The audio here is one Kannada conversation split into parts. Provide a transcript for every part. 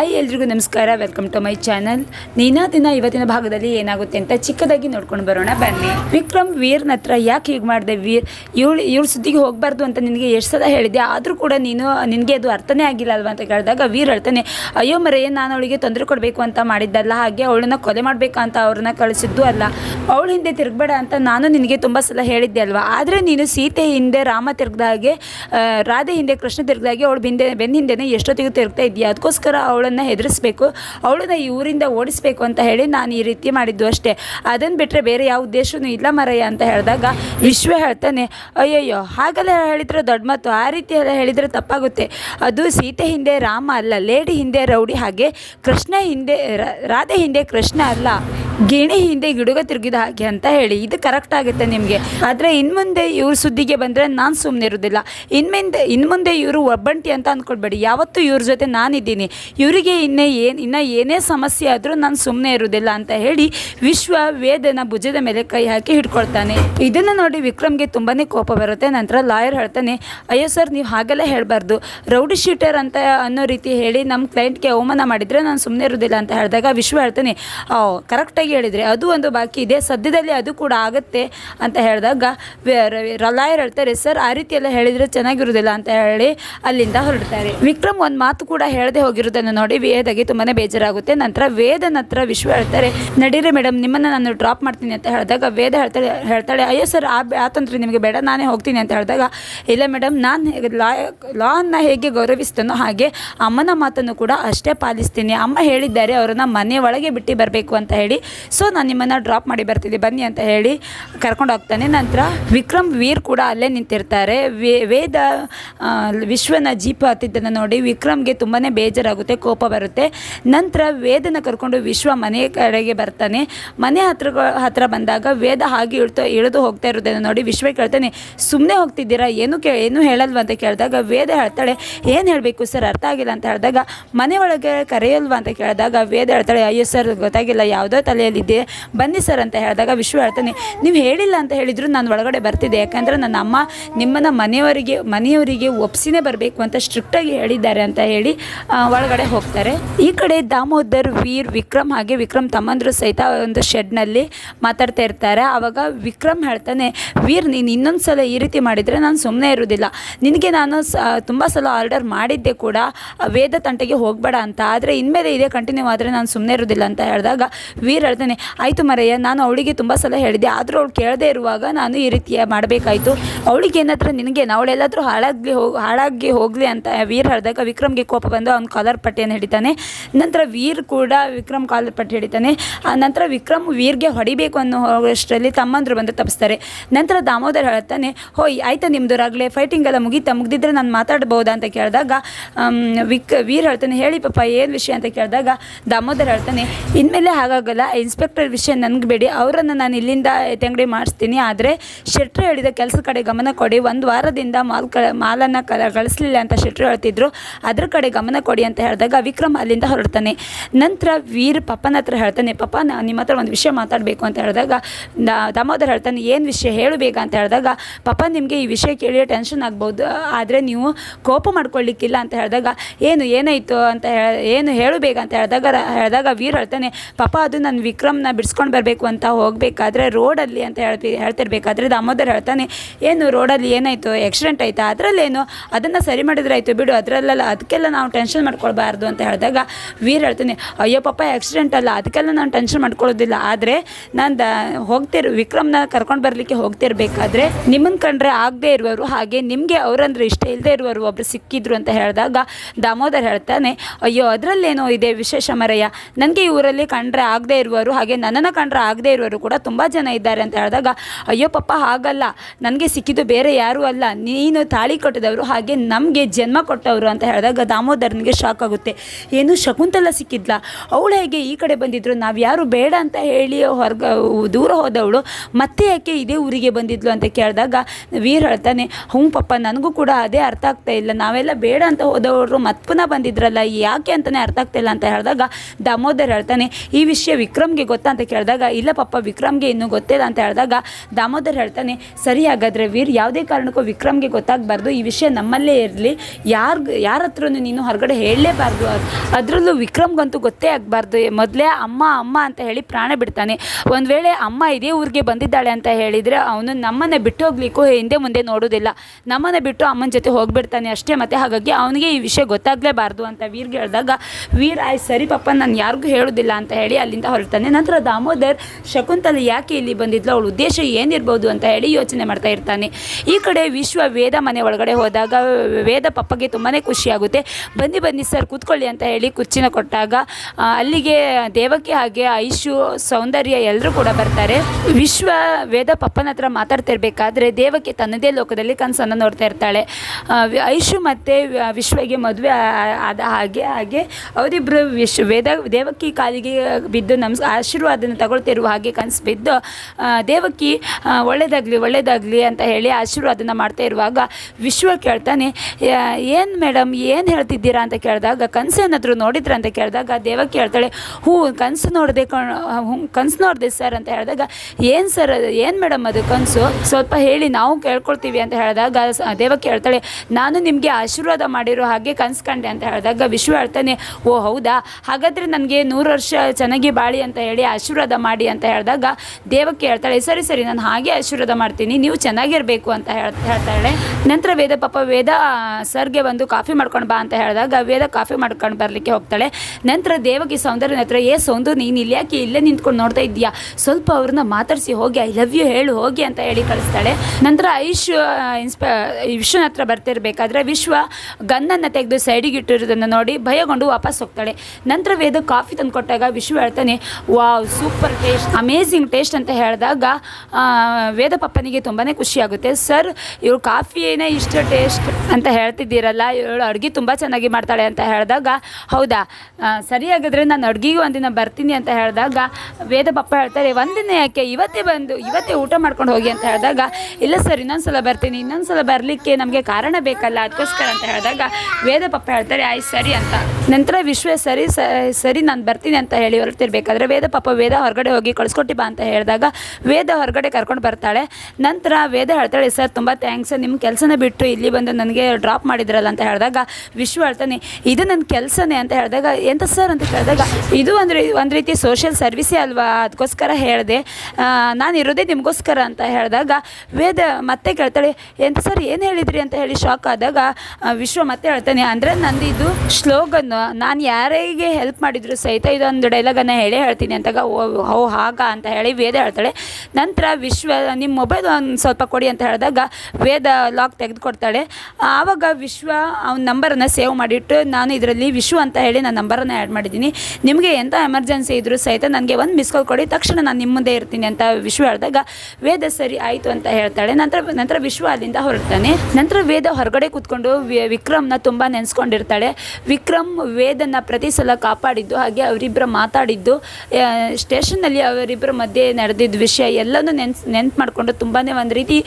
ಹಾಯ್, ಎಲ್ರಿಗೂ ನಮಸ್ಕಾರ. ವೆಲ್ಕಮ್ ಟು ಮೈ ಚಾನಲ್ ನೀನಾ ದಿನ ಇವತ್ತಿನ ಭಾಗದಲ್ಲಿ ಏನಾಗುತ್ತೆ ಅಂತ ಚಿಕ್ಕದಾಗಿ ನೋಡ್ಕೊಂಡು ಬರೋಣ. ಬನ್ನಿ. ವಿಕ್ರಮ್ ವೀರ್ನ ಹತ್ರ ಯಾಕೆ ಹೀಗೆ ಮಾಡಿದೆ ವೀರ್? ಇವಳು, ಇವಳ ಸುದ್ದಿಗೆ ಹೋಗಬಾರ್ದು ಅಂತ ನಿನಗೆ ಎಷ್ಟು ಸಲ ಹೇಳಿದೆ ಆದರೂ ಕೂಡ ನೀನು, ನಿನಗೆ ಅದು ಅರ್ಥನೇ ಆಗಿಲ್ಲ ಅಲ್ವಾ ಅಂತ ಕೇಳಿದಾಗ ವೀರ್ ಹೇಳ್ತಾನೆ, ಅಯ್ಯೋ ಮರೆಯೇ ನಾನು ಅವಳಿಗೆ ತೊಂದರೆ ಕೊಡಬೇಕು ಅಂತ ಮಾಡಿದ್ದಲ್ಲ, ಹಾಗೆ ಅವಳನ್ನ ಕೊಲೆ ಮಾಡಬೇಕು ಅಂತ ಅವ್ರನ್ನ ಕಳಿಸಿದ್ದು ಅಲ್ಲ. ಅವಳ ಹಿಂದೆ ತಿರುಗಬೇಡ ಅಂತ ನಾನು ನಿನಗೆ ತುಂಬ ಸಲ ಹೇಳಿದ್ದೆ ಅಲ್ವಾ? ಆದರೆ ನೀನು ಸೀತೆ ಹಿಂದೆ ರಾಮ ತಿರುಗ್ದ ಹಾಗೆ ಆ, ರಾಧೆ ಹಿಂದೆ ಕೃಷ್ಣ ತಿರುಗ್ದ ಹಾಗೆ ಅವಳು ಹಿಂದೆ ಬೆನ್ನ ಹಿಂದೆನೇ ಎಷ್ಟೊತ್ತಿಗೂ ತಿರುಗ್ತಾ ಇದೆಯಾ ಅದಕ್ಕೋಸ್ಕರ ಅವಳನ್ನು ಹೆದರಿಸ್ಬೇಕು ಅವಳನ್ನ ಈ ಊರಿಂದ ಓಡಿಸ್ಬೇಕು ಅಂತ ಹೇಳಿ ನಾನು ಈ ರೀತಿ ಮಾಡಿದ್ದು ಅಷ್ಟೇ. ಅದನ್ನು ಬಿಟ್ಟರೆ ಬೇರೆ ಯಾವ ಉದ್ದೇಶವೂ ಇಲ್ಲ ಮರಯ್ಯ ಅಂತ ಹೇಳಿದಾಗ ವಿಶ್ವ ಹೇಳ್ತಾನೆ ಅಯ್ಯಯ್ಯೋ ಹಾಗೆಲ್ಲ ಹೇಳಿದ್ರೆ ದೊಡ್ಡ ಮಾತು ಆ ರೀತಿ ಎಲ್ಲ ಹೇಳಿದರೆ ತಪ್ಪಾಗುತ್ತೆ. ಅದು ಸೀತೆ ಹಿಂದೆ ರಾಮ ಅಲ್ಲ ಲೇಡಿ ಹಿಂದೆ ರೌಡಿ ಹಾಗೆ ಕೃಷ್ಣ ಹಿಂದೆ ರಾಧೆ ಹಿಂದೆ ಕೃಷ್ಣ ಅಲ್ಲ. ಗಿಣಿ ಹಿಂದೆ ಗಿಡುಗ ತಿರುಗಿದ ಹಾಗೆ ಅಂತ ಹೇಳಿ, ಇದು ಕರೆಕ್ಟ್ ಆಗುತ್ತೆ ನಿಮಗೆ. ಆದರೆ ಇನ್ಮುಂದೆ ಇವ್ರ ಸುದ್ದಿಗೆ ಬಂದರೆ ನಾನು ಸುಮ್ಮನೆ ಇರೋದಿಲ್ಲ. ಇನ್ಮಿಂದೆ ಇನ್ಮುಂದೆ ಇವರು ಒಬ್ಬಂಟಿ ಅಂತ ಅಂದ್ಕೊಳ್ಬೇಡಿ ಯಾವತ್ತೂ ಇವ್ರ ಜೊತೆ ನಾನಿದ್ದೀನಿ. ಇವರಿಗೆ ಇನ್ನೇ ಏನು, ಇನ್ನೂ ಏನೇ ಸಮಸ್ಯೆ ಆದರೂ ನಾನು ಸುಮ್ಮನೆ ಇರೋದಿಲ್ಲ ಅಂತ ಹೇಳಿ ವಿಶ್ವ ವೇದನ ಭುಜದ ಮೇಲೆ ಕೈ ಹಾಕಿ ಹಿಡ್ಕೊಳ್ತಾನೆ. ಇದನ್ನು ನೋಡಿ ವಿಕ್ರಮ್ಗೆ ತುಂಬಾ ಕೋಪ ಬರುತ್ತೆ. ನಂತರ ಲಾಯರ್ ಹೇಳ್ತಾನೆ, ಅಯ್ಯೋ ಸರ್, ನೀವು ಹಾಗೆಲ್ಲ ಹೇಳಬಾರ್ದು. ರೌಡಿ ಶೀಟರ್ ಅಂತ ಅನ್ನೋ ರೀತಿ ಹೇಳಿ ನಮ್ಮ ಕ್ಲೈಂಟ್ಗೆ ಅವಮಾನ ಮಾಡಿದರೆ ನಾನು ಸುಮ್ಮನೆ ಇರೋದಿಲ್ಲ ಅಂತ ಹೇಳಿದಾಗ ವಿಶ್ವ ಹೇಳ್ತಾನೆ, ಓ ಕರೆಕ್ಟಾಗಿ ಹೇಳಿದರೆ ಅದು ಒಂದು ಬಾಕಿ ಇದೆ. ಸದ್ಯದಲ್ಲಿ ಅದು ಕೂಡ ಆಗುತ್ತೆ ಅಂತ ಹೇಳಿದಾಗ ರಲಾಯರ್ ಹೇಳ್ತಾರೆ, ಸರ್, ಆ ರೀತಿ ಎಲ್ಲ ಹೇಳಿದರೆ ಚೆನ್ನಾಗಿರೋದಿಲ್ಲ ಅಂತ ಹೇಳಿ ಅಲ್ಲಿಂದ ಹೊರಡ್ತಾರೆ. ವಿಕ್ರಮ್ ಒಂದು ಮಾತು ಕೂಡ ಹೇಳದೆ ಹೋಗಿರೋದನ್ನು ನೋಡಿ ವೇದಗೆ ತುಂಬಾ ಬೇಜಾರಾಗುತ್ತೆ. ನಂತರ ವೇದನ ಹತ್ರ ವಿಶ್ವ ಹೇಳ್ತಾರೆ, ನಡೀರಿ ಮೇಡಮ್ ನಿಮ್ಮನ್ನು ನಾನು ಡ್ರಾಪ್ ಮಾಡ್ತೀನಿ ಅಂತ ಹೇಳಿದಾಗ ವೇದ ಹೇಳ್ತಾಳೆ ಹೇಳ್ತಾಳೆ, ಅಯ್ಯೋ ಸರ್, ಆ ಆತಂತ್ರ ನಿಮಗೆ ಬೇಡ, ನಾನೇ ಹೋಗ್ತೀನಿ ಅಂತ ಹೇಳಿದಾಗ, ಇಲ್ಲ ಮೇಡಮ್ ನಾನು ಲಾ, ಲಾನ್ನ ಹೇಗೆ ಗೌರವಿಸ್ತಾನೋ ಹಾಗೆ ಅಮ್ಮನ ಮಾತನ್ನು ಕೂಡ ಅಷ್ಟೇ ಪಾಲಿಸ್ತೀನಿ. ಅಮ್ಮ ಹೇಳಿದ್ದಾರೆ, ಅವರನ್ನು ಮನೆ ಒಳಗೆ ಬಿಟ್ಟು ಬರಬೇಕು ಅಂತ ಹೇಳಿ ಸೊ ನಾನು ನಿಮ್ಮನ್ನು ಡ್ರಾಪ್ ಮಾಡಿ ಬರ್ತಿದ್ದೆ ಬನ್ನಿ ಅಂತ ಹೇಳಿ ಕರ್ಕೊಂಡು ಹೋಗ್ತಾನೆ. ನಂತರ ವಿಕ್ರಮ್ ವೀರ್ ಕೂಡ ಅಲ್ಲೇ ನಿಂತಿರ್ತಾರೆ. ವೇದ ವಿಶ್ವನ ಜೀಪ್ ಹತ್ತಿದ್ದನ್ನು ನೋಡಿ ವಿಕ್ರಮ್ಗೆ ತುಂಬಾ ಬೇಜಾರಾಗುತ್ತೆ, ಕೋಪ ಬರುತ್ತೆ. ನಂತರ ವೇದನ ಕರ್ಕೊಂಡು ವಿಶ್ವ ಮನೆ ಕಡೆಗೆ ಬರ್ತಾನೆ. ಮನೆ ಹತ್ರ ಹತ್ರ ಬಂದಾಗ ವೇದ ಹಾಗೆ ಇಳ್ತು, ಇಳಿದು ಹೋಗ್ತಾ ಇರೋದನ್ನು ನೋಡಿ ವಿಶ್ವ ಕೇಳ್ತಾನೆ ಸುಮ್ಮನೆ ಹೋಗ್ತಿದ್ದೀರಾ? ಏನು ಕೇ, ಏನು ಹೇಳಲ್ವ? ಅಂತ ಕೇಳಿದಾಗ ವೇದ ಹೇಳ್ತಾಳೆ, ಏನು ಹೇಳಬೇಕು ಸರ್? ಅರ್ಥ ಆಗಿಲ್ಲ. ಅಂತ ಹೇಳಿದಾಗ, ಮನೆ ಒಳಗೆ ಕರೆಯಲ್ವಾ? ಅಂತ ಕೇಳಿದಾಗ ವೇದ ಹೇಳ್ತಾಳೆ, ಅಯ್ಯೋ ಸರ್, ಗೊತ್ತಾಗಿಲ್ಲ. ಯಾವುದೋ ತಲೆಯಲ್ಲಿದೆ ಬನ್ನಿ ಸರ್ ಅಂತ ಹೇಳಿದಾಗ ವಿಶ್ವ ಹೇಳ್ತಾನೆ, ನೀವು ಹೇಳಿಲ್ಲ ಅಂತ ಹೇಳಿದ್ರು ನಾನು ಒಳಗಡೆ ಬರ್ತಿದ್ದೆ. ಯಾಕಂದರೆ ನನ್ನ ಅಮ್ಮ ನಿಮ್ಮನ್ನು ಮನೆಯವರಿಗೆ ಮನೆಯವರಿಗೆ ಒಪ್ಸಿನೇ ಬರಬೇಕು ಅಂತ ಸ್ಟ್ರಿಕ್ಟಾಗಿ ಹೇಳಿದ್ದಾರೆ ಅಂತ ಹೇಳಿ ಒಳಗಡೆ ಹೋಗ್ತಾರೆ. ಈ ಕಡೆ ದಾಮೋದರ್, ವೀರ್, ವಿಕ್ರಮ್ ಹಾಗೆ ವಿಕ್ರಮ್ ತಮ್ಮಂದರು ಸಹಿತ ಒಂದು ಶೆಡ್ನಲ್ಲಿ ಮಾತಾಡ್ತಾ ಇರ್ತಾರೆ. ಆವಾಗ ವಿಕ್ರಮ್ ಹೇಳ್ತಾನೆ, ವೀರ್, ನೀನು ಇನ್ನೊಂದು ಸಲ ಈ ರೀತಿ ಮಾಡಿದರೆ ನಾನು ಸುಮ್ಮನೆ ಇರೋದಿಲ್ಲ. ನಿನಗೆ ನಾನು ಸ, ತುಂಬ ಸಲ ಆರ್ಡರ್ ಮಾಡಿದ್ದೆ ಕೂಡ, ವೇದ ತಂಟೆಗೆ ಹೋಗಬೇಡ ಅಂತ. ಆದರೆ ಇನ್ಮೇಲೆ ಇದೇ ಕಂಟಿನ್ಯೂ ಆದರೆ ನಾನು ಸುಮ್ಮನೆ ಇರೋದಿಲ್ಲ. ಅಂತ ಹೇಳಿದಾಗ, ವೀರ್ ಹೇಳ್ತಾನೆ, ಆಯಿತು ಮರಯ್ಯ, ನಾನು ಅವಳಿಗೆ ತುಂಬ ಸಲ ಹೇಳಿದೆ, ಆದರೂ ಅವಳು ಕೇಳದೇ ಇರುವಾಗ ನಾನು ಈ ರೀತಿಯ ಮಾಡಬೇಕಾಯಿತು. ಅವಳಿಗೆ ಏನಾದ್ರ ನಿನಗೆ ಅವಳೆಲ್ಲಾದರೂ ಹಾಳಾಗಲಿ ಹೋಗಿ, ಹಾಳಾಗಿ ಹೋಗಲಿ ಅಂತ ವೀರ್ ಹೇಳಿದಾಗ ವಿಕ್ರಮ್ಗೆ ಕೋಪ ಬಂದು ಅವ್ನು ಕಾಲರ್ ಪಟ್ಟಿಯನ್ನು ಹಿಡಿತಾನೆ. ನಂತರ ವೀರ್ ಕೂಡ ವಿಕ್ರಮ್ ಕಾಲರ್ ಪಟ್ಟಿ ಹಿಡಿತಾನೆ. ಆ ನಂತರ ವಿಕ್ರಮ್ ವೀರ್ಗೆ ಹೊಡಿಬೇಕು ಅನ್ನೋ ಅಷ್ಟರಲ್ಲಿ ತಮ್ಮಂದರು ಬಂದು ತಪ್ಪಿಸ್ತಾರೆ. ನಂತರ ದಾಮೋದರ್ ಹೇಳ್ತಾನೆ ಹೋಯ್ ಆಯ್ತು ನಿಮ್ಮದರಾಗಲೇ ಫೈಟಿಂಗ್ ಎಲ್ಲ ಮುಗೀತಾ? ಮುಗಿದಿದ್ರೆ ನಾನು ಮಾತಾಡ್ಬೋದಾ? ಅಂತ ಕೇಳಿದಾಗ ವಿಕ್, ವೀರ್ ಹೇಳ್ತಾನೆ, ಹೇಳಿ ಪಾಪ, ಏನು ವಿಷಯ? ಅಂತ ಕೇಳಿದಾಗ ದಾಮೋದರ್ ಹೇಳ್ತಾನೆ, ಇನ್ಮೇಲೆ ಹಾಗಾಗಲ್ಲ ಇನ್ಸ್ಪೆಕ್ಟರ್ ವಿಷಯ ನನಗೆ ಬೇಡಿ. ಅವರನ್ನು ನಾನು ಇಲ್ಲಿಂದ ಎತ್ತಂಗಡಿ ಮಾಡಿಸ್ತೀನಿ. ಆದರೆ ಶೆಟ್ರು ಹೇಳಿದ ಕೆಲಸ ಕಡೆ ಗಮನ ಕೊಡಿ. ಒಂದು ವಾರದಿಂದ ಮಾಲ್ ಕ, ಮಾಲನ್ನು ಕ, ಕಳಿಸ್ಲಿಲ್ಲ ಅಂತ ಶೆಟ್ರು ಹೇಳ್ತಿದ್ರು. ಅದ್ರ ಕಡೆ ಗಮನ ಕೊಡಿ ಅಂತ ಹೇಳಿದಾಗ ವಿಕ್ರಮ್ ಅಲ್ಲಿಂದ ಹೊರಡ್ತಾನೆ. ನಂತರ ವೀರ್ ಪಪ್ಪನ ಹತ್ರ ಹೇಳ್ತಾನೆ, ಪಪ್ಪ ನಾನು ನಿಮ್ಮ ಹತ್ರ ಒಂದು ವಿಷಯ ಮಾತಾಡಬೇಕು ಅಂತ ಹೇಳಿದಾಗ ದಾಮೋದರ್ ಹೇಳ್ತಾನೆ, ಏನು ವಿಷಯ? ಹೇಳು ಅಂತ ಹೇಳಿದಾಗ, ಪಪ್ಪ, ನಿಮಗೆ ಈ ವಿಷಯ ಕೇಳಿ ಟೆನ್ಷನ್ ಆಗ್ಬೋದು. ಆದರೆ ನೀವು ಕೋಪ ಮಾಡ್ಕೊಳ್ಳಿಕ್ಕಿಲ್ಲ ಅಂತ ಹೇಳಿದಾಗ, ಏನು, ಏನಾಯಿತು? ಅಂತ ಹೇಳ ಏನು, ಹೇಳು ಅಂತ ಹೇಳಿದಾಗ ಹೇಳಿದಾಗ ವೀರ್ ಹೇಳ್ತಾನೆ, ಪಪ್ಪ, ಅದು ನಾನು ವಿಕ್ರಮ್ನ ಬಿಡಿಸ್ಕೊಂಡು ಬರಬೇಕು ಅಂತ ಹೋಗಬೇಕಾದ್ರೆ ರೋಡಲ್ಲಿ ಅಂತ ಹೇಳ್ತಿ, ಹೇಳ್ತಿರ್ಬೇಕಾದ್ರೆ ದಾಮೋದರ್ ಹೇಳ್ತಾನೆ, ಏನು ರೋಡಲ್ಲಿ ಏನಾಯಿತು? ಆಕ್ಸಿಡೆಂಟ್ ಆಯಿತಾ? ಅದರಲ್ಲೇನು? ಅದನ್ನು ಸರಿ ಮಾಡಿದ್ರೆ ಆಯಿತು ಬಿಡು. ಅದರಲ್ಲೆಲ್ಲ ಅದಕ್ಕೆಲ್ಲ ನಾವು ಟೆನ್ಷನ್ ಮಾಡ್ಕೊಳ್ಬಾರ್ದು ಅಂತ ಹೇಳಿದಾಗ ವೀರ್ ಹೇಳ್ತಾನೆ, ಅಯ್ಯೋ ಪಾಪ ಆಕ್ಸಿಡೆಂಟ್ ಅಲ್ಲ. ಅದಕ್ಕೆಲ್ಲ ನಾನು ಟೆನ್ಷನ್ ಮಾಡ್ಕೊಳ್ಳೋದಿಲ್ಲ. ಆದರೆ ನಾನು ದ, ಹೋಗ್ತಿರ್, ವಿಕ್ರಮ್ನ ಕರ್ಕೊಂಡು ಬರಲಿಕ್ಕೆ ಹೋಗ್ತಿರ್ಬೇಕಾದ್ರೆ ನಿಮ್ಮನ್ನು ಕಂಡ್ರೆ ಆಗದೆ ಇರುವವರು, ಹಾಗೆ ನಿಮಗೆ ಅವರಂದ್ರೆ ಇಷ್ಟ ಇಲ್ಲದೆ ಇರುವವರು ಒಬ್ರು ಸಿಕ್ಕಿದ್ರು ಅಂತ ಹೇಳಿದಾಗ ದಾಮೋದರ್ ಹೇಳ್ತಾನೆ, ಅಯ್ಯೋ, ಅದರಲ್ಲೇನೋ ಇದೆ ವಿಶೇಷ ಮರಯ್ಯ. ನನಗೆ ಇವರಲ್ಲಿ ಕಂಡ್ರೆ ಆಗದೆ ಇರುವವರು ಹಾಗೆ ನನ್ನನ್ನು ಕಂಡ್ರೆ ಆಗದೇ ಇರುವವರು ಕೂಡ ತುಂಬ ಜನ ಇದ್ದಾರೆ ಅಂತ ಹೇಳಿದಾಗ, ಅಯ್ಯೋ ಪಪ್ಪ ಹಾಗಲ್ಲ, ನನಗೆ ಸಿಕ್ಕಿದ್ದು ಬೇರೆ ಯಾರೂ ಅಲ್ಲ, ನೀನು ತಾಳಿ ಕಟ್ಟಿದವರು ಹಾಗೆ ನಮಗೆ ಜನ್ಮ ಕೊಟ್ಟವರು ಅಂತ ಹೇಳಿದಾಗ ದಾಮೋದರನಿಗೆ ಶಾಕ್ ಆಗುತ್ತೆ. ಏನು ಶಕುಂತಲ ಸಿಕ್ಕಿದ್ಲ? ಅವಳು ಹೇಗೆ ಈ ಕಡೆ ಬಂದಿದ್ರು? ನಾವು ಯಾರು ಬೇಡ ಅಂತ ಹೇಳಿ ಹೊರಗ, ದೂರ ಹೋದವಳು, ಮತ್ತೆ ಯಾಕೆ ಇದೇ ಊರಿಗೆ ಬಂದಿದ್ಲು? ಅಂತ ಕೇಳಿದಾಗ ವೀರ್ ಹೇಳ್ತಾನೆ, ಹ್ಞೂ ಪಪ್ಪ ನನಗೂ ಕೂಡ ಅದೇ ಅರ್ಥ ಆಗ್ತಾ ಇಲ್ಲ. ನಾವೆಲ್ಲ ಬೇಡ ಅಂತ ಹೋದವರು ಮತ್ತೆ ಪುನಃ ಬಂದಿದ್ರಲ್ಲ, ಯಾಕೆ ಅಂತಲೇ ಅರ್ಥ ಆಗ್ತಾ ಇಲ್ಲ ಅಂತ ಹೇಳಿದಾಗ ದಾಮೋದರ್ ಹೇಳ್ತಾನೆ, ಈ ವಿಷಯ ವಿಕ್ರಮ್ ವಿಕ್ರಮ್ಗೆ ಗೊತ್ತಾ ಅಂತ ಕೇಳಿದಾಗ, ಇಲ್ಲ ಪಾಪ ವಿಕ್ರಮ್ಗೆ ಇನ್ನೂ ಗೊತ್ತಿಲ್ಲ ಅಂತ ಹೇಳಿದಾಗ ದಾಮೋದರ್ ಹೇಳ್ತಾನೆ, ಸರಿ ಹಾಗಾದರೆ ವೀರ್, ಯಾವುದೇ ಕಾರಣಕ್ಕೂ ವಿಕ್ರಮ್ಗೆ ಗೊತ್ತಾಗಬಾರ್ದು. ಈ ವಿಷಯ ನಮ್ಮಲ್ಲೇ ಇರಲಿ. ಯಾರು, ಯಾರ ಹತ್ರನೂ ನೀನು ಹೊರಗಡೆ ಹೇಳಲೇಬಾರ್ದು. ಅದರಲ್ಲೂ ವಿಕ್ರಮ್ಗಂತೂ ಗೊತ್ತೇ ಆಗಬಾರ್ದು. ಮೊದಲೇ ಅಮ್ಮ ಅಮ್ಮ ಅಂತ ಹೇಳಿ ಪ್ರಾಣ ಬಿಡ್ತಾನೆ. ಒಂದು ವೇಳೆ ಅಮ್ಮ ಇದೇ ಊರಿಗೆ ಬಂದಿದ್ದಾಳೆ ಅಂತ ಹೇಳಿದರೆ ಅವನು ನಮ್ಮನ್ನು ಬಿಟ್ಟು ಹೋಗ್ಲಿಕ್ಕೂ ಹಿಂದೆ ಮುಂದೆ ನೋಡೋದಿಲ್ಲ ನಮ್ಮನ್ನು ಬಿಟ್ಟು ಅಮ್ಮನ ಜೊತೆ ಹೋಗ್ಬಿಡ್ತಾನೆ ಅಷ್ಟೇ ಮತ್ತೆ ಹಾಗಾಗಿ ಅವನಿಗೆ ಈ ವಿಷಯ ಗೊತ್ತಾಗಲೇಬಾರ್ದು. ಅಂತ ವೀರ್ಗೆ ಹೇಳಿದಾಗ, ವೀರ್ ಆಯ್ತು ಸರಿ ಪಾಪ, ನಾನು ಯಾರಿಗೂ ಹೇಳೋದಿಲ್ಲ ಅಂತ ಹೇಳಿ ಅಲ್ಲಿಂದ ಹೊರಡ್ತಾನೆ ನಂತರ ದಾಮೋದರ್ ಶಕುಂತಲ ಯಾಕೆ ಇಲ್ಲಿ ಬಂದಿದ್ಲು? ಅವಳ ಉದ್ದೇಶ ಏನಿರ್ಬೋದು ಅಂತ ಹೇಳಿ ಯೋಚನೆ ಮಾಡ್ತಾ ಇರ್ತಾನೆ. ಈ ಕಡೆ ವಿಶ್ವ ವೇದ ಮನೆ ಒಳಗಡೆ ಹೋದಾಗ ವೇದ ಪಪ್ಪಗೆ ತುಂಬಾ ಖುಷಿಯಾಗುತ್ತೆ ಬನ್ನಿ ಬನ್ನಿ ಸರ್, ಕೂತ್ಕೊಳ್ಳಿ ಅಂತ ಹೇಳಿ ಕುರ್ಚಿನ ಕೊಟ್ಟಾಗ ಅಲ್ಲಿಗೆ ದೇವಕ್ಕೆ ಹಾಗೆ ಐಶು, ಸೌಂದರ್ಯ ಎಲ್ಲರೂ ಕೂಡ ಬರ್ತಾರೆ. ವಿಶ್ವ ವೇದ ಪಪ್ಪನ ಹತ್ರ ಮಾತಾಡ್ತಿರ್ಬೇಕಾದ್ರೆ ದೇವಕ್ಕೆ ತನ್ನದೇ ಲೋಕದಲ್ಲಿ ಕನಸನ್ನು ನೋಡ್ತಾ ಇರ್ತಾಳೆ. ಐಶು ಮತ್ತು ವಿಶ್ವಗೆ ಮದುವೆ ಆದ ಹಾಗೆ ಹಾಗೆ ಅವರಿಬ್ಬರು ವಿಶ್ವ ವೇದ, ದೇವಕ್ಕಿ ಕಾಲಿಗೆ ಬಿದ್ದು ನಮ್ಸ್ ಆಶೀರ್ವಾದನ ತಗೊಳ್ತಿರುವ ಹಾಗೆ ಕನಸು ಬಿದ್ದು ದೇವಕಿ ಒಳ್ಳೆಯದಾಗಲಿ ಒಳ್ಳೆಯದಾಗಲಿ ಅಂತ ಹೇಳಿ ಆಶೀರ್ವಾದನ ಮಾಡ್ತಾ ಇರುವಾಗ ವಿಶ್ವ ಕೇಳ್ತಾನೆ ಏನು ಮೇಡಮ್, ಏನು ಹೇಳ್ತಿದ್ದೀರಾ? ಅಂತ ಕೇಳಿದಾಗ, ಕನಸು ಏನಾದರೂ ನೋಡಿದ್ರ ಅಂತ ಕೇಳಿದಾಗ ದೇವಕ್ಕೆ ಹೇಳ್ತಾಳೆ, ಹ್ಞೂ, ಕನಸು ನೋಡಿದೆ ಕನಸು ನೋಡಿದೆ ಸರ್ ಅಂತ ಹೇಳಿದಾಗ, ಏನು ಸರ್ ಏನು ಮೇಡಮ್ ಅದು ಕನಸು? ಸ್ವಲ್ಪ ಹೇಳಿ, ನಾವು ಕೇಳ್ಕೊಳ್ತೀವಿ ಅಂತ ಹೇಳಿದಾಗ ದೇವಕಿ ಹೇಳ್ತಾಳೆ, ನಾನು ನಿಮಗೆ ಆಶೀರ್ವಾದ ಮಾಡಿರೋ ಹಾಗೆ ಕನಸು ಕಂಡೆ ಅಂತ ಹೇಳಿದಾಗ ವಿಶ್ವ ಹೇಳ್ತಾನೆ, ಓ, ಹೌದಾ? ಹಾಗಾದರೆ ನನಗೆ ನೂರು ವರ್ಷ ಚೆನ್ನಾಗಿ ಬಾಳಿ ಅಂತ ಹೇಳಿ ಆಶೀರ್ವಾದ ಮಾಡಿ ಅಂತ ಹೇಳಿದಾಗ ದೇವಕ್ಕೆ ಹೇಳ್ತಾಳೆ ಸರಿ ಸರಿ, ನಾನು ಹಾಗೆ ಆಶೀರ್ವಾದ ಮಾಡ್ತೀನಿ, ನೀವು ಚೆನ್ನಾಗಿರಬೇಕು ಅಂತ ಹೇಳ್, ಹೇಳ್ತಾಳೆ. ನಂತರ ವೇದ, ಪಾಪ ವೇದ ಸರ್ಗೆ ಬಂದು ಕಾಫಿ ಮಾಡ್ಕೊಂಡು ಬಾ ಅಂತ ಹೇಳಿದಾಗ ವೇದ ಕಾಫಿ ಮಾಡ್ಕೊಂಡು ಬರಲಿಕ್ಕೆ ಹೋಗ್ತಾಳೆ. ನಂತರ ದೇವಕಿ ಸೌಂದರ್ಯನ ಹತ್ರ, ಏ ಸೌಂದು, ನೀನು ಇಲ್ಲಿ ಯಾಕೆ ಇಲ್ಲೇ ನಿಂತ್ಕೊಂಡು ನೋಡ್ತಾ ಇದ್ದೀಯಾ? ಸ್ವಲ್ಪ ಅವ್ರನ್ನ ಮಾತಾಡಿಸಿ ಹೋಗಿ, ಐ ಲವ್ ಯು ಹೇಳು, ಹೋಗಿ ಅಂತ ಹೇಳಿ ಕಳಿಸ್ತಾಳೆ. ನಂತರ ಐಶ್ ಇನ್ಸ್ಪ ವಿಶ್ವನ ಹತ್ರ ಬರ್ತಿರ್ಬೇಕಾದ್ರೆ ವಿಶ್ವ ಗನ್ನನ್ನು ತೆಗೆದು ಸೈಡಿಗೆ ಇಟ್ಟಿರೋದನ್ನು ನೋಡಿ ಭಯಗೊಂಡು ವಾಪಸ್ ಹೋಗ್ತಾಳೆ. ನಂತರ ವೇದ ಕಾಫಿ ತಂದು ಕೊಟ್ಟಾಗ ವಿಶ್ವ ಹೇಳ್ತಾನೆ wow, super taste amazing taste ಅಂತ ಹೇಳಿದಾಗ ವೇದ ಪಪ್ಪನಿಗೆ ತುಂಬಾ ಖುಷಿಯಾಗುತ್ತೆ ಸರ್, ಇವ್ರು ಕಾಫಿಯೇನೇ ಇಷ್ಟು ಟೇಸ್ಟ್ ಅಂತ ಹೇಳ್ತಿದ್ದೀರಲ್ಲ, ಇವಳು ಅಡುಗೆ ತುಂಬ ಚೆನ್ನಾಗಿ ಮಾಡ್ತಾಳೆ ಅಂತ ಹೇಳಿದಾಗ, ಹೌದಾ? ಸರಿ ಹಾಗಾದರೆ ನಾನು ಅಡುಗೆಗೂ ಒಂದಿನ ಬರ್ತೀನಿ ಅಂತ ಹೇಳಿದಾಗ, ವೇದ ಪಪ್ಪ ಹೇಳ್ತಾರೆ, ಒಂದಿನ ಯಾಕೆ? ಇವತ್ತೇ ಬಂದು, ಇವತ್ತೇ ಊಟ ಮಾಡ್ಕೊಂಡು ಹೋಗಿ ಅಂತ ಹೇಳಿದಾಗ, ಇಲ್ಲ ಸರ್, ಇನ್ನೊಂದ್ಸಲ ಬರ್ತೀನಿ. ಇನ್ನೊಂದ್ಸಲ ಬರಲಿಕ್ಕೆ ನಮಗೆ ಕಾರಣ ಬೇಕಲ್ಲ, ಅದಕ್ಕೋಸ್ಕರ ಅಂತ ಹೇಳಿದಾಗ, ವೇದ ಪಪ್ಪ ಹೇಳ್ತಾರೆ, ಆಯ್ತು, ಸರಿ ಅಂತ. ನಂತರ ವಿಶ್ವ, ಸರಿ ಸರಿ, ನಾನು ಬರ್ತೀನಿ ಅಂತ ಹೇಳಿ ಹೊರಟಿರ್ಬೇಕಾದ್ರೆ ವೇದ, ಪಾಪ ವೇದ, ಹೊರಗಡೆ ಹೋಗಿ ಕಳಿಸ್ಕೊಟ್ಟಿ ಬಾ ಅಂತ ಹೇಳಿದಾಗ ವೇದ ಹೊರಗಡೆ ಕರ್ಕೊಂಡು ಬರ್ತಾಳೆ. ನಂತರ ವೇದ ಹೇಳ್ತಾಳೆ, ಸರ್, ತುಂಬ ಥ್ಯಾಂಕ್ಸ್ ನಿಮ್ಮ ಕೆಲಸನ ಬಿಟ್ಟು ಇಲ್ಲಿ ಬಂದು ನನಗೆ ಡ್ರಾಪ್ ಮಾಡಿದ್ರಲ್ಲ ಅಂತ ಹೇಳಿದಾಗ ವಿಶ್ವ ಹೇಳ್ತಾನೆ, ಇದು ನನ್ನ ಕೆಲಸನೇ ಅಂತ ಹೇಳಿದಾಗ, ಎಂತ ಸರ್? ಅಂತ ಹೇಳಿದಾಗ ಇದು ಒಂದು ಒಂದು ರೀತಿ ಸೋಷಿಯಲ್ ಸರ್ವಿಸೇ ಅಲ್ವಾ? ಅದಕ್ಕೋಸ್ಕರ ಹೇಳಿದೆ. ನಾನು ಇರೋದೇ ನಿಮಗೋಸ್ಕರ ಅಂತ ಹೇಳಿದಾಗ ವೇದ ಮತ್ತೆ ಕೇಳ್ತಾಳೆ, ಎಂತ ಸರ್, ಏನು ಹೇಳಿದ್ರಿ? ಅಂತ ಹೇಳಿ ಶಾಕ್ ಆದಾಗ ವಿಶ್ವ ಮತ್ತೆ ಹೇಳ್ತಾನೆ, ಅಂದರೆ ನಂದು ಇದು ಸ್ಲೋಗನ್ನು ನಾನು ಯಾರಿಗೆ ಹೆಲ್ಪ್ ಮಾಡಿದ್ರು ಸಹಿತ ಇದೊಂದು ಡೈಲಾಗನ್ನು ಹೇಳಿ ಹೇಳ್ತೀನಿ ಅಂತಾಗ ಓ ಹಾಗ ಅಂತ ಹೇಳಿ ವೇದ ಹೇಳ್ತಾಳೆ. ನಂತರ ವಿಶ್ವ ನಿಮ್ಮ ಮೊಬೈಲ್ ಒಂದು ಸ್ವಲ್ಪ ಕೊಡಿ ಅಂತ ಹೇಳಿದಾಗ ವೇದ ಲಾಕ್ ತೆಗೆದುಕೊಡ್ತಾಳೆ. ಆವಾಗ ವಿಶ್ವ ಅವನ ನಂಬರನ್ನು ಸೇವ್ ಮಾಡಿಟ್ಟು, ನಾನು ಇದರಲ್ಲಿ ವಿಶ್ವ ಅಂತ ಹೇಳಿ ನಾನು ನಂಬರನ್ನು ಆ್ಯಡ್ ಮಾಡಿದ್ದೀನಿ. ನಿಮಗೆ ಎಂಥ ಎಮರ್ಜೆನ್ಸಿ ಇದ್ದರೂ ಸಹಿತ ನನಗೆ ಒಂದು ಮಿಸ್ ಕಾಲ್ ಕೊಡಿ, ತಕ್ಷಣ ನಾನು ನಿಮ್ಮ ಮುಂದೆ ಇರ್ತೀನಿ ಅಂತ ವಿಶ್ವ ಹೇಳಿದಾಗ, ವೇದ ಸರಿ ಆಯಿತು ಅಂತ ಹೇಳ್ತಾಳೆ. ನಂತರ ನಂತರ ವಿಶ್ವ ಅಲ್ಲಿಂದ ಹೊರಡ್ತಾನೆ. ನಂತರ ವೇದ ಹೊರಗಡೆ ಕೂತ್ಕೊಂಡು ವಿಕ್ರಮ್ನ ತುಂಬ ನೆನೆಸ್ಕೊಂಡಿರ್ತಾಳೆ. ವಿಕ್ರಮ್ ವೇದನ ಪ್ರತಿ ಸಲ ಕಾಪಾಡಿದ್ದು ಹಾಗೆ ಅವರಿಬ್ಬರ ಮಾತಾಡಿದ್ದು ಸ್ಟೇಷನ್ನಲ್ಲಿ ಅವರಿಬ್ಬರ ಮಧ್ಯೆ ನಡೆದಿದ್ದ ವಿಷಯ ಎಲ್ಲನೂ ನೆನ್ಸ್, ನೆನ್ಪು ಮಾಡಿಕೊಂಡು ತುಂಬಾ ಒಂದು ರೀತಿ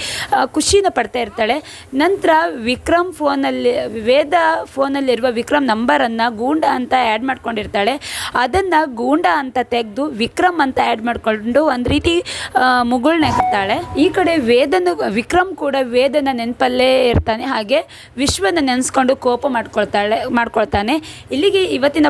ಖುಷಿನ ಪಡ್ತಾ ಇರ್ತಾಳೆ. ನಂತರ ವಿಕ್ರಮ್ ಫೋನಲ್ಲಿ, ವೇದ ಫೋನಲ್ಲಿರುವ ವಿಕ್ರಮ್ ನಂಬರನ್ನು ಗೂಂಡ ಅಂತ ಆ್ಯಡ್ ಮಾಡ್ಕೊಂಡಿರ್ತಾಳೆ. ಅದನ್ನು ಗೂಂಡ ಅಂತ ತೆಗೆದು ವಿಕ್ರಮ್ ಅಂತ ಆ್ಯಡ್ ಮಾಡಿಕೊಂಡು ಒಂದು ರೀತಿ ಮುಗುಳ್ನೆಗ್ತಾಳೆ ಈ ಕಡೆ ವೇದನ, ವಿಕ್ರಮ್ ಕೂಡ ವೇದನ ನೆನಪಲ್ಲೇ ಇರ್ತಾನೆ. ಹಾಗೆ ವಿಶ್ವನ ನೆನೆಸ್ಕೊಂಡು ಕೋಪ ಮಾಡ್ಕೊಳ್ತಾಳೆ, ಮಾಡ್ಕೊಳ್ತಾನೆ. ಇಲ್ಲಿಗೆ ಇವತ್ತಿನ